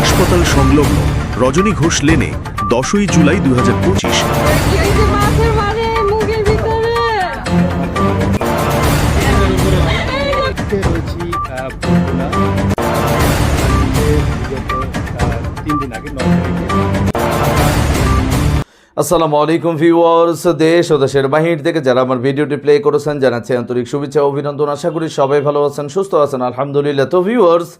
হাসপাতাল সংলগ্ন রজনী ঘোষ লেনে দশই জুলাই দু হাজার পঁচিশ। আসসালামু আলাইকুম ভিউয়ার্স, দেশ ও দেশের বাহির থেকে যারা আমার ভিডিওটি প্লে করেছেন, জানাচ্ছি আন্তরিক শুভেচ্ছা অভিনন্দন। আশা করি সবাই ভালো আছেন, সুস্থ আছেন, আলহামদুলিল্লাহ। তো ভিউয়ার্স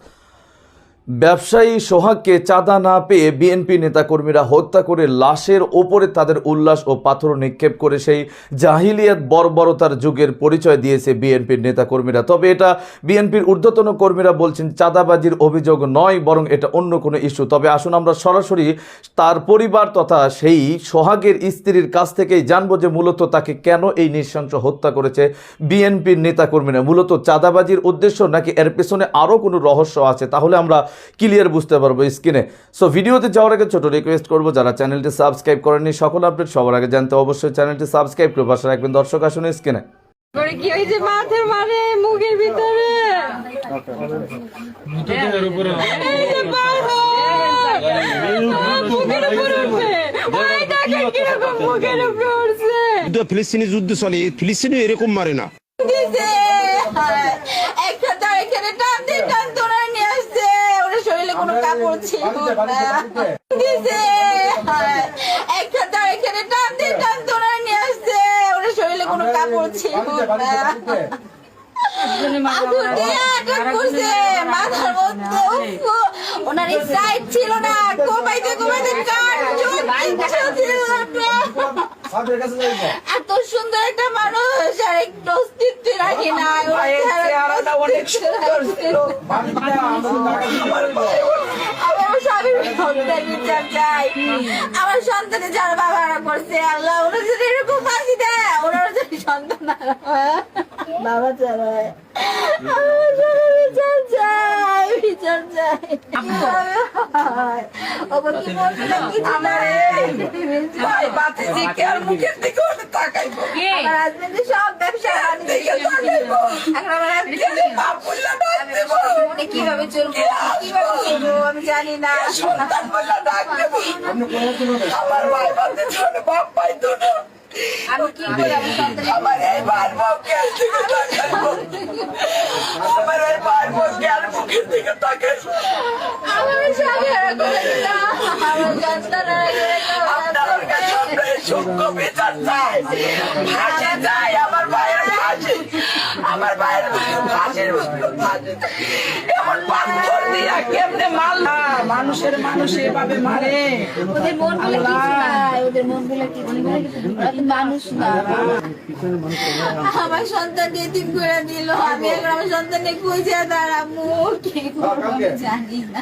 ব্যবসায়ী সোহাগকে চাঁদা না পেয়ে বিএনপি নেতাকর্মীরা হত্যা করে লাশের ওপরে তাদের উল্লাস ও পাথর নিক্ষেপ করে সেই জাহিলিয়াত বর্বরতার যুগের পরিচয় দিয়েছে বিএনপির নেতাকর্মীরা। তবে এটা বিএনপির ঊর্ধ্বতন কর্মীরা বলছেন, চাঁদাবাজির অভিযোগ নয়, বরং এটা অন্য কোনো ইস্যু। তবে আসুন আমরা সরাসরি তার পরিবার তথা সেই সোহাগের স্ত্রীর কাছ থেকেই জানব যে মূলত তাকে কেন এই নৃশংস হত্যা করেছে বিএনপির নেতাকর্মীরা। মূলত চাঁদাবাজির উদ্দেশ্য নাকি এর পেছনে আরও কোনো রহস্য আছে? তাহলে আমরা ক্লিয়ার বুঝতে পারব স্ক্রিনে। সো ভিডিওতে যাওয়ার আগে ছোট রিকোয়েস্ট করব যারা চ্যানেলটি সাবস্ক্রাইব করেননি সকল আপডেট সবার আগে জানতে অবশ্যই চ্যানেলটি সাবস্ক্রাইব করে পাশে রাখবেন। দর্শক আসুন স্ক্রিনে। কি মুখের ভিতরে! মুখের উপরে ফিলিস্তিনি যুদ্ধ চলে ফিলিস্তিনি এরকম মারে না। একটা তার এখানে টান দিয়ে টান তোরা নিয়ে আসছে ওর শরীরে কোনো কাপড় ছিল না। দিছে। একটা তার এখানে টান দিয়ে টান তোরা নিয়ে আসছে। ওর শরীরে কোনো কাপড় ছিল না। মাথার মধ্যে ওনার সাইড ছিল না। কমাইতে কমাইতে কান চোখ ছিল। এত সুন্দর একটা মানুষ আর একটু অস্তিত্ব রাখি না অনেক সুন্দর ছিল। আমার স্বামীর সন্তান বিচার চাই আমার সন্তানে যার বাবারা করছে আল্লাহ ওরা যদি এরকম ফাঁসি দেয় ওনার যদি সন্তান বাবা চালায় আমার বিচার চাই বিচার চাই কীভাবে চলবো কীভাবে চলবো আমি জানি না। সন্তান বললা ডাক দেবো আমার বাপ পাইতো না আমার এই বার মুখে দিকে তাকাইবো আমার এই বার মুখে আর মুখের দিকে তাকাইবো আমার স্বামী আর করে না। আমার সন্তান আর করে না আপনার কাছে আমরা এই সূক্ষ্ম বিচার চাই। ফাঁসি চাই আমার ভাইয়ের ফাঁসি। আমার ভাইয়ের ফাঁসির এমন পাথর দিয়া কেমনে মারলা মানুষের মানুষ এভাবে মারে। ওদের মনগুলো কিছু নাই ওদের মনগুলো কিছু নাই। মানুষ না। আমার সন্তান এতিম করে দিল। আমি আমার সন্তানে খুঁজে দাঁড়াবো। কি করব জানি না।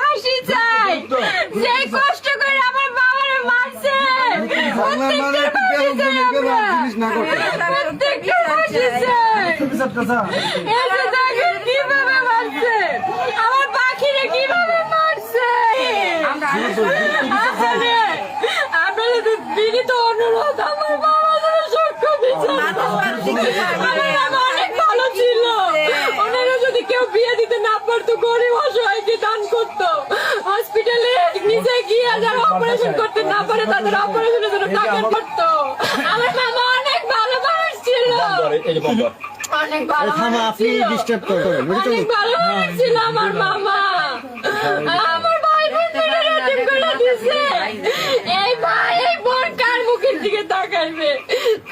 যে কষ্ট করে আমার বাবারে মারছে। আমরা। পাখিরে কীভাবে মারছে? আপনাদের বিনীত অনুরোধ আমার বাবা যেন সূক্ষ্ম বিচার অনেক ভালো ছিল। ওনারা যদি কেউ বিয়ে দিতে না পারতো গরিব অসহায়কে দান করতো। নিজে গিয়ে যারা অপারেশন করতে না পারে তাদের অপারেশনের জন্য টাকা করতো। আমার মামা অনেক ভালো মানুষ ছিল অনেক ভালো মানুষ ছিল অনেক ভালো মানুষ ছিল আমার মামা আমার ভাই বোনদের এরকম করে দিছে এই ভাই এই বোন কার মুখের দিকে তাকাইবে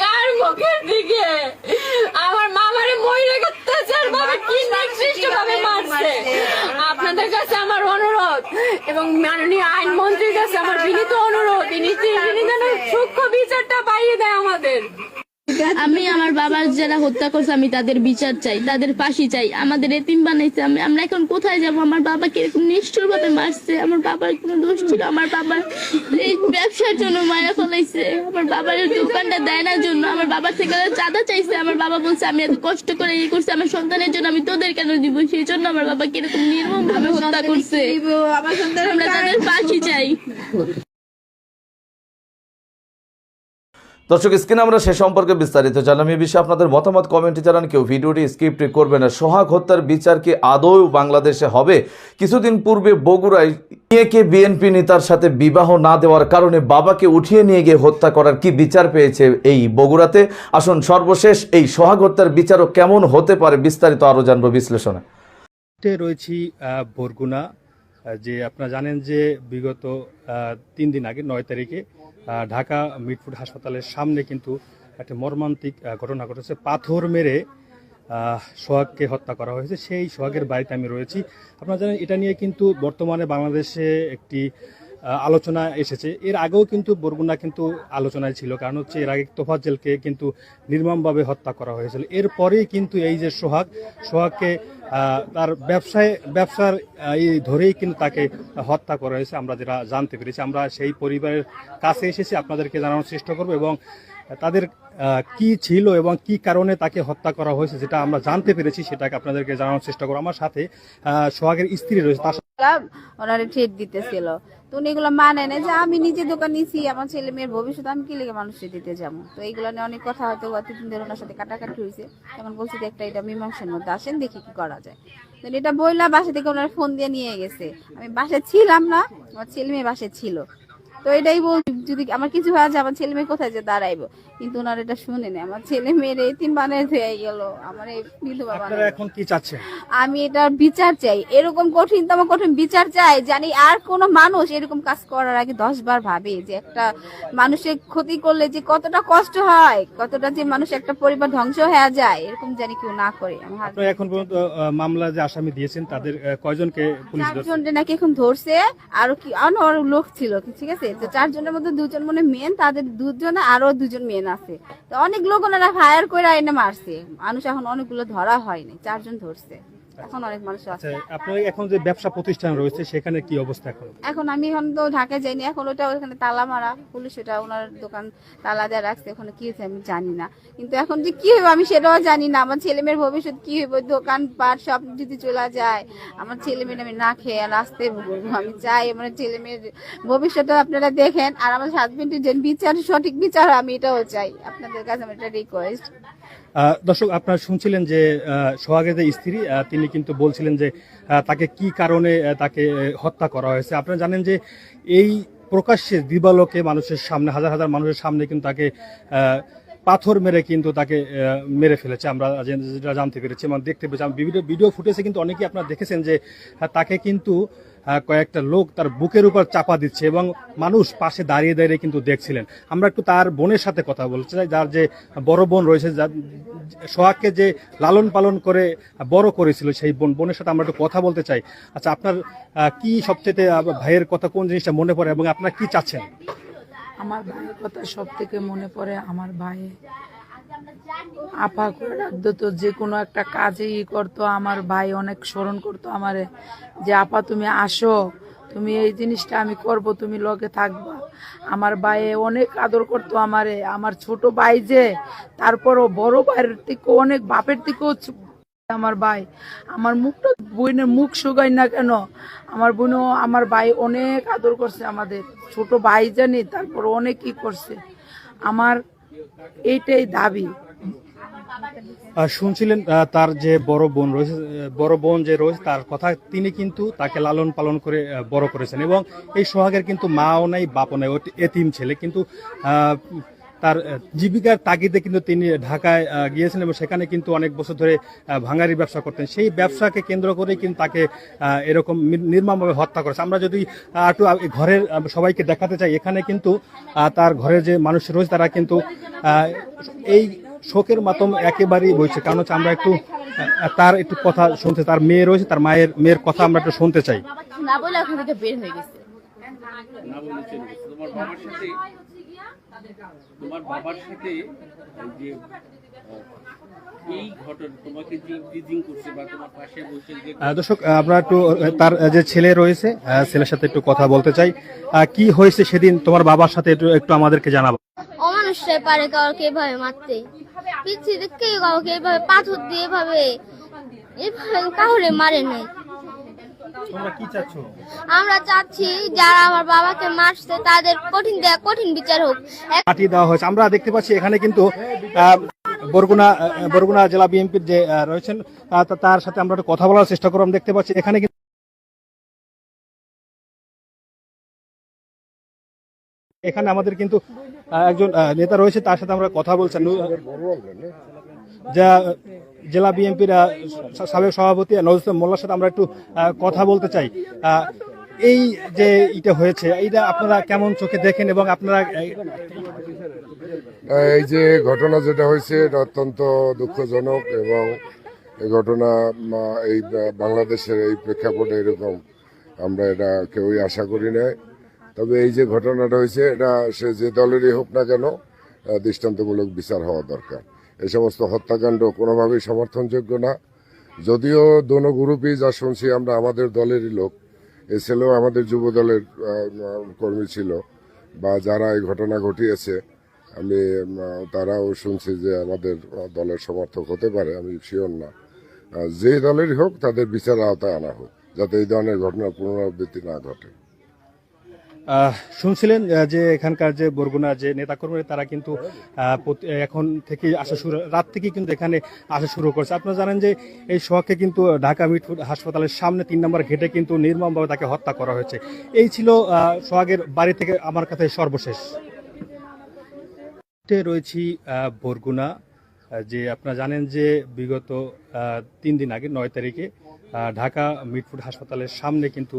কার মুখের দিকে আমার মামারে মহিলা অত্যাচার ভাবে কি নিকৃষ্ট ভাবে মারছে আপনাদের কাছে আমার অনুরোধ এবং মাননীয় আইনমন্ত্রীর কাছে আমার বিনীত অনুরোধ তিনি যেন সূক্ষ্ম বিচারটা পাইয়ে আমাদের আমি আমার বাবার যারা হত্যা করছে আমি তাদের বিচার চাই তাদের ফাঁসি চাই আমাদের এতিম বানাইছে আমি আমরা এখন কোথায় যাব? আমার বাবাকে এরকম নিষ্ঠুর ভাবে মারছে? আমার বাবার কোনো দোষ ছিল? আমার বাবার এই ব্যবসার জন্য মায়া ফলাইছে। আমার বাবার দোকানটা দেয় না জন্য। আমার বাবার থেকে চাঁদা চাইছে। আমার বাবা বলছে আমি এত কষ্ট করে ইয়ে করছি আমার সন্তানের জন্য আমি তোদের কেন দিব? সেই জন্য আমার বাবা কীরকম নির্মম ভাবে হত্যা করছে। আমার সন্তান আমরা তাদের ফাঁসি চাই। দর্শক, স্ক্রিনে আমরা সে সম্পর্কে বিস্তারিত জানলাম। এই বিষয়ে আপনাদের মতামত কমেন্টে জানান কেউ। ভিডিওটি স্ক্রিপ্ট করবে না। সোহাগ হত্যার বিচার কি আদৌ বাংলাদেশে হবে? কিছুদিন পূর্বে বগুড়ায় মেয়েকে বিএনপি নেতার সাথে বিবাহ না দেওয়ার কারণে বাবাকে উঠিয়ে নিয়ে গিয়ে হত্যা করার কি বিচার পেয়েছে এই বগুড়াতে? আসুন সর্বশেষ এই সোহাগ হত্যার বিচারও কেমন হতে পারে বিস্তারিত আরও জানব বিশ্লেষণে। রয়েছি বরগুনা যে আপনারা জানেন যে বিগত তিন দিন আগে, নয় তারিখে ঢাকা মিটফুড হাসপাতালের সামনে কিন্তু একটা মর্মান্তিক ঘটনা ঘটেছে। পাথর মেরে সোহাগকে হত্যা করা হয়েছে। সেই সোহাগের বাড়িতে আমি রয়েছি। আপনারা জানেন, এটা নিয়ে কিন্তু বর্তমানে বাংলাদেশে একটি আলোচনা এসেছে। এর আগেও কিন্তু বরগুনা কিন্তু আলোচনায় ছিল, কারণ হচ্ছে এর আগে তোফাজ্জেলকে কিন্তু নির্মমভাবে হত্যা করা হয়েছিল। এরপরেই কিন্তু এই যে সোহাগ, সোহাগকে তার ব্যবসায়, ব্যবসার এই ধরেই কিন্তু তাকে হত্যা করা হয়েছে, আমরা যেটা জানতে পেরেছি। আমরা সেই পরিবারের কাছে এসেছি, আপনাদেরকে জানানোর চেষ্টা করব এবং তাদের কি ছিল এবং কি কারণে তাকে হত্যা করা হয়েছে যেটা আমরা জানতে পেরেছি, সেটাকে আপনাদেরকে জানানোর চেষ্টা করব। আমার সাথে সোহাগের স্ত্রী রয়েছে ওনারে দিতেছিল। তো এগুলো মানে না যে আমি নিজে দোকান নিছি আমার ছেলে মেয়ের ভবিষ্যৎ, আমি কি লেগে মানুষকে দিতে যাব? তো এইগুলো নিয়ে অনেক কথা হয়তো অতদিন ধরে ওনার সাথে কাটাকাটি হয়েছে। তখন বলছি যে একটা এটা মীমাংসার মধ্যে আসেন, দেখি কি করা যায়। তো এটা বইলা বাসা থেকে ওনার ফোন দিয়ে নিয়ে গেছে। আমি বাসায় ছিলাম না, আমার ছেলে মেয়ে বাসায় ছিল। তো এটাই বল যদি আমার কিছু হয়ে যায় আমার ছেলে মেয়ে কোথায় যে দাঁড়াইবো? কিন্তু ওনার এটা শুনেনি আমার ছেলে মেয়ের এই তিন বানায় হয়ে গেল। আমার এই বিধবা এখন কি চাচ্ছেন? আমি এটার বিচার চাই। এরকম কঠিনতম কঠিন বিচার চাই। জানি আর কোন মানুষ এরকম কাজ করার আগে দশ বার ভাবে যে একটা মানুষের ক্ষতি করলে যে কতটা কষ্ট হয় কতটা যে মানুষ একটা পরিবার ধ্বংস হয়ে যায় এরকম জানি কেউ না করে। এখন পর্যন্ত মামলা যে আসামি দিয়েছেন তাদের কয়জনকে পুলিশ ধরছে? নাকি এখন ধরছে। আরও কি আরও লোক ছিল ঠিক আছে? তো চারজনের মধ্যে দুজন মনে মেন তাদের দুজনে আরও দুজন মেন আছে। তো অনেক লোক ওনারা ফায়ার করে এনে মারছে। মানুষ এখন অনেকগুলো ধরা হয়নি, চারজন ধরছে। এখন অনেক মানুষ আছে। আচ্ছা আপনার এখন যে ব্যবসা প্রতিষ্ঠান রয়েছে সেখানে কি অবস্থা এখন? এখন আমি এখন তো ঢাকায় যাইনি এখন ওটা ওখানে তালা মারা পুলিশ ওটা ওনার দোকান তালা দেওয়া রাখছে ওখানে কি হয়েছে আমি জানি না। কিন্তু এখন যে কি হবে আমি সেটাও জানি না আমার ছেলে মেয়ের ভবিষ্যৎ কি হবে দোকান পাট সব যদি চলে যায় আমার ছেলে মেয়ে আমি না খেয়ে রাস্তায় ঘুরবো আমি চাই আমার ছেলে মেয়ের ভবিষ্যৎ আপনারা দেখেন আর আমার হাজবেন্ডের যে বিচার সঠিক বিচার আমি এটাও চাই। আপনাদের কাছে আমার একটা রিকোয়েস্ট দর্শক, আপনারা শুনছিলেন যে যে স্ত্রী তিনি কিন্তু বলছিলেন যে তাকে কি কারণে তাকে হত্যা করা হয়েছে। আপনারা জানেন যে, এই প্রকাশ্যে দিবালোকে মানুষের সামনে, হাজার হাজার মানুষের সামনে কিন্তু তাকে পাথর মেরে কিন্তু তাকে মেরে ফেলেছে। আমরা যেটা জানতে পেরেছি এবং দেখতে পেয়েছি আমি বিভিন্ন ভিডিও ফুটেজে কিন্তু অনেকেই আপনারা দেখেছেন যে তাকে কিন্তু কয়েকটা লোক তার বুকের উপর চাপা দিচ্ছে এবং মানুষ পাশে দাঁড়িয়ে দাঁড়িয়ে কিন্তু দেখছিলেন। আমরা একটু তার বোনের সাথে কথা বলতে চাই, যার যে বড় বোন রয়েছে, যার সোহাগকে যে লালন পালন করে বড় করেছিল সেই বোন, বোনের সাথে আমরা একটু কথা বলতে চাই। আচ্ছা আপনার কি সবচেয়ে ভাইয়ের কথা কোন জিনিসটা মনে পড়ে এবং আপনার কি চাচ্ছেন? আমার ভাইয়ের কথা সব থেকে মনে পড়ে আমার ভাই আপা করে তো যে কোনো একটা কাজে ই করতো, আমার ভাই অনেক স্মরণ করতো আমারে, যে আপা তুমি আসো, তুমি এই জিনিসটা আমি করব, তুমি লগে থাকবা। আমার ভাই অনেক আদর করতো আমারে, আমার ছোট ভাই যে, তারপরও বড় ভাইয়ের থেকে অনেক, বাপের থেকেও আমার ভাই, আমার মুখটা বোনের মুখ শুকাই না কেন, আমার বোনও, আমার ভাই অনেক আদর করছে আমাদের, ছোট ভাই জানি তারপর অনেক কি করছে। আমার এইটাই দাবি। শুনছিলেন তার যে বড় বোন রয়েছে বড় বোন যে রয়েছে, তার কথা তিনি কিন্তু তাকে লালন পালন করে বড় করেছেন। এবং এই সোহাগের কিন্তু মাও নাই, বাপও নাই এতিম ছেলে। কিন্তু তার জীবিকার তাগিদে কিন্তু তিনি ঢাকায় আহ, গিয়েছেন এবং সেখানে কিন্তু অনেক বছর ধরে ভাঙারি ব্যবসা করতেন। সেই ব্যবসাকে কেন্দ্র করে কিন্তু তাকে এরকম নি- নির্মমভাবে হত্যা করেছে। আমরা যদি একটু ঘরের সবাইকে দেখাতে চাই এখানে কিন্তু তার ঘরের যে মানুষ রয়েছে তারা কিন্তু এই শোকের মাতম একেবারেই বইছে। কারণ হচ্ছে আমরা একটু তার একটু কথা শুনতে তার মেয়ে রয়েছে তার মায়ের মেয়ের কথা আমরা একটু শুনতে চাই। না বলে ওখান থেকে বের হয়ে গেছে। না বলে চলে গেছে। তোমার বাবার সাথে তোমার বাবার সাথে যে এই ঘটনা তোমাকে যে ব্রিজিং করছে বা তোমার পাশে বসে যে দর্শক আমরা একটু তার যে ছেলে রয়েছে আহ, ছেলের সাথে একটু কথা বলতে চাই। আহ, কি হয়েছে সেদিন? তোমার বাবার সাথে একটু একটু আমাদেরকে জানাব। অমানুষরাই পারে কাউকে এভাবে মারতে। কেউ কাউকে এভাবে পাথর দিয়ে এভাবে এভাবে কাউরে মারে নাই। তোমরা কি চাচ্ছ? আমরা চাচ্ছি যারা আমার বাবাকে মারছে তাদের কঠিন কঠিন বিচার হোক। এক- দেওয়া হয়েছে। আমরা দেখতে পাচ্ছি এখানে কিন্তু আহ, বরগুনা বরগুনা জেলা বিএনপির যে রয়েছেন তা- তার সাথে আমরা একটু কথা বলার চেষ্টা করলাম দেখতে পাচ্ছি এখানে কিন্তু এখানে আমাদের কিন্তু একজন নেতা রয়েছে তার সাথে আমরা কথা বলছেন যা জেলা বিএনপির সাবেক সভাপতি নজরুল মোল্লার সাথে আমরা একটু কথা বলতে চাই। এই যে এটা হয়েছে, এইটা আপনারা কেমন চোখে দেখেন এবং আপনারা এই যে ঘটনা যেটা হয়েছে, এটা অত্যন্ত দুঃখজনক এবং এই ঘটনা এই বাংলাদেশের এই প্রেক্ষাপটে এরকম আমরা এটা কেউই আশা করি নাই। তবে এই যে ঘটনাটা হয়েছে, এটা সে যে দলেরই হোক না কেন দৃষ্টান্তমূলক বিচার হওয়া দরকার। এই সমস্ত হত্যাকাণ্ড কোনোভাবেই সমর্থনযোগ্য না। যদিও দোনো গ্রুপই যা শুনছি আমরা, আমাদের দলেরই লোক। এ ছেলেও আমাদের যুব দলের কর্মী ছিল বা যারা এই ঘটনা ঘটিয়েছে, আমি তারাও শুনছি যে আমাদের দলের সমর্থক হতে পারে, আমি শিওর না। যে দলেরই হোক, তাদের বিচার আওতায় আনা হোক, যাতে এই ধরনের ঘটনার পুনরাবৃত্তি না ঘটে। শুনছিলেন যে এখানকার যে বরগুনা যে নেতাকর্মী তারা কিন্তু এখন থেকে আসা শুরু, রাত থেকে কিন্তু এখানে আসা শুরু করছে। আপনারা জানেন যে এই সোহাগকে কিন্তু ঢাকা মিটফুট হাসপাতালের সামনে তিন নম্বর ঘেটে কিন্তু নির্মমভাবে তাকে হত্যা করা হয়েছে। এই ছিল সোহাগের বাড়ি থেকে আমার কাছে সর্বশেষ। রয়েছি বরগুনা যে আপনারা জানেন যে বিগত তিন দিন আগে, নয় তারিখে ঢাকা মিটফুট হাসপাতালের সামনে কিন্তু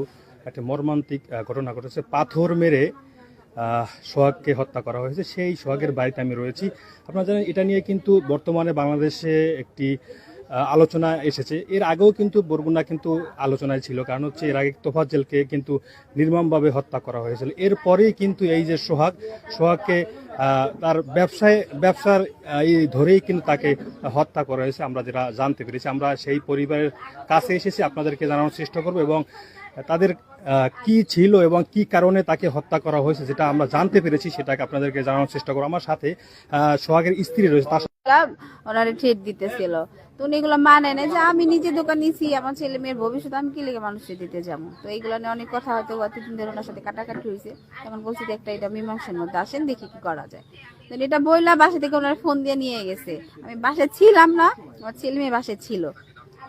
একটা মর্মান্তিক ঘটনা ঘটেছে। পাথর মেরে সোহাগকে হত্যা করা হয়েছে। সেই সোহাগের বাড়িতে আমি রয়েছি। আপনারা জানেন, এটা নিয়ে কিন্তু বর্তমানে বাংলাদেশে একটি আলোচনা এসেছে। এর আগেও কিন্তু বরগুনা কিন্তু আলোচনায় ছিল। কারণ হচ্ছে, এর আগে তোফাজ্জেলকে কিন্তু নির্মমভাবে হত্যা করা হয়েছিল। এরপরেই কিন্তু এই যে সোহাগ, সোহাগকে তার ব্যবসায়, ব্যবসার এই ধরেই কিন্তু তাকে হত্যা করা হয়েছে। আমরা যেটা জানতে পেরেছি, আমরা সেই পরিবারের কাছে এসেছি। আপনাদেরকে জানানোর চেষ্টা করব এবং তাদের কি ছিল এবং কি কারণে তাকে হত্যা করা হয়েছে যেটা আমরা জানতে পেরেছি সেটাকে আপনাদেরকে জানানোর চেষ্টা করব। আমার সাথে সোহাগের স্ত্রী রয়েছে, তার ওনারে ঠেট দিতেছিল। তো এগুলো মানে না যে আমি নিজে দোকান নিছি, আমার ছেলে মেয়ের ভবিষ্যৎ, আমি কি লেগে মানুষকে দিতে যাব? তো এইগুলো নিয়ে অনেক কথা হয়তো এতদিন ধরে ওনার সাথে কাটাকাটি হয়েছে। তখন বলছি যে একটা এটা মীমাংসার মধ্যে আসেন, দেখি কি করা যায়। এটা বইলা বাসা থেকে ওনার ফোন দিয়ে নিয়ে গেছে। আমি বাসায় ছিলাম না, আমার ছেলে মেয়ে বাসায় ছিল।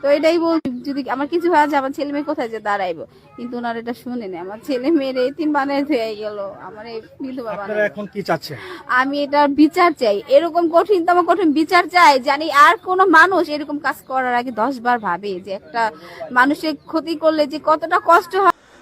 তো এটাই বল যদি আমার কিছু হয় যে আমার ছেলে মেয়ে কোথায় যে দাঁড়াইবো? কিন্তু ওনার এটা শুনেনি আমার ছেলে মেয়ের এই তিন বানায় হয়ে গেল। আমার এই বিধবা আপনারা এখন কি চাচ্ছেন? আমি এটার বিচার চাই। এরকম কঠিনতম কঠিন বিচার চাই। জানি আর কোন মানুষ এরকম কাজ করার আগে দশ বার ভাবে যে একটা মানুষের ক্ষতি করলে যে কতটা কষ্ট হয়